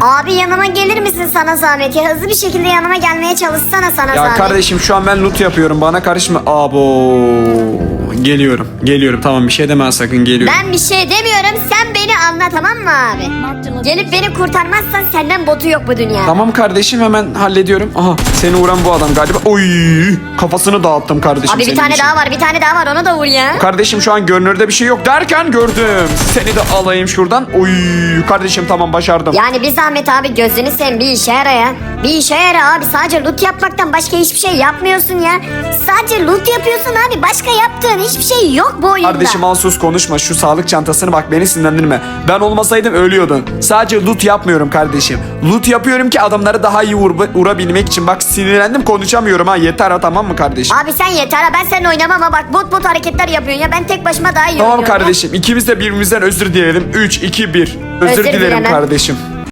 Abi yanıma gelir misin sana zahmet ya? Hızlı bir şekilde yanıma gelmeye çalışsana sana Ya zahmet. kardeşim şu an ben loot yapıyorum bana karışma. Abo. Geliyorum. Geliyorum tamam bir şey deme sakın geliyorum. Ben bir şey demiyorum sen beni anla tamam mı abi? Gelip beni kurtarmazsan senden botu yok bu dünya. Tamam kardeşim hemen hallediyorum. Aha seni vuran bu adam galiba. Oy kafasını dağıttım kardeşim Abi bir senin tane için. daha var bir tane daha var onu da vur ya. Kardeşim şu an görünürde bir şey yok derken gördüm. Seni de alayım şuradan. Oy kardeşim tamam başardım. Yani bir zahmet abi gözünü sen bir işe yara ya. Bir işe yara abi sadece loot yapmaktan başka hiçbir şey yapmıyorsun ya. Sadece loot yapıyorsun abi başka yaptığın hiçbir şey yok bu oyunda. Kardeşim al sus konuşma şu sağlık çantasını bak beni sinirlendirme. Ben olmasaydım ölüyordun. Sadece loot yapmıyorum kardeşim. Loot yapıyorum ki adamları daha iyi vur, vurabilmek için. Bak sinirlendim konuşamıyorum ha yeter ha tamam mı kardeşim? Abi sen yeter ha ben seninle oynamam ama bak bot bot hareketler yapıyorsun ya ben tek başıma daha iyi Tamam oynuyorum ya. kardeşim ikimiz de birbirimizden özür dileyelim. 3, 2, 1. Özür, Özür dilerim dilemem. kardeşim.